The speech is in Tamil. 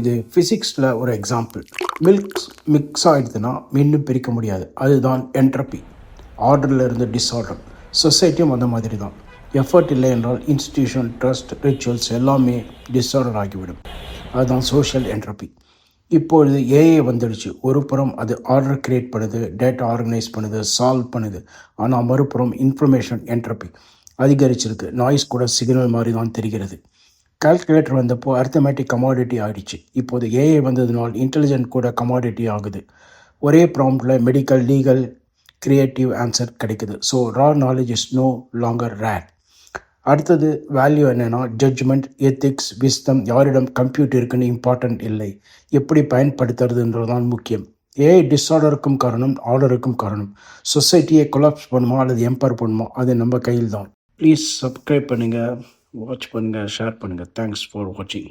இது ஃபிசிக்ஸில் ஒரு எக்ஸாம்பிள் மில்க் மிக்ஸ் ஆகிடுதுன்னா மீண்டும் பிரிக்க முடியாது. அதுதான் என்ட்ரப்பி ஆர்டரில் இருந்து டிஸ்ஆர்டர் சொசைட்டியும் அந்த மாதிரி தான் எஃபர்ட் இல்லை என்றால் இன்ஸ்டிடியூஷன் ட்ரஸ்ட் ரிச்சுவல்ஸ் எல்லாமே டிஸ்ஆர்டர் ஆகிவிடும். அதுதான் சோஷியல் என்ட்ரப்பி இப்பொழுது ஏஐ வந்துடுச்சு. ஒரு புறம் அது ஆர்டர் கிரியேட் பண்ணுது டேட்டா ஆர்கனைஸ் பண்ணுது சால்வ் பண்ணுது. ஆனால் மறுபுறம் இன்ஃபர்மேஷன் என்ட்ரப்பி அதிகரிச்சிருக்கு. நாய்ஸ் கூட சிக்னல் மாதிரி தான் தெரிகிறது. கால்குலேட்டர் வந்தப்போ அர்த்தமேட்டிக் கமாடிட்டி ஆகிடுச்சு இப்போது ஏஐ வந்ததுனால் இன்டெலிஜென்ட் கூட கமாடிட்டி ஆகுது. ஒரே ப்ராம்ப்டில் மெடிக்கல் லீகல் க்ரியேட்டிவ் ஆன்சர் கிடைக்குது. So raw knowledge is no longer rare அடுத்தது வேல்யூ என்னென்னா ஜட்ஜ்மெண்ட் எத்திக்ஸ் விஸ்தம் யாரிடம் கம்ப்யூட்டர் இருக்குன்னு இம்பார்ட்டன்ட் இல்லை. எப்படி பயன்படுத்துறதுன்றது தான் முக்கியம் ஏஐ டிஸார்டருக்கும் காரணம் ஆர்டருக்கும் காரணம். சொசைட்டியை கொலாப்ஸ் பண்ணுமா அல்லது எம்பவர் பண்ணுமா அது நம்ம கையில் தான் ப்ளீஸ் சப்ஸ்கிரைப் பண்ணுங்கள் வாட்ச் பண்ணுங்கள் ஷேர் பண்ணுங்கள் தேங்க்ஸ் ஃபார் வாட்சிங்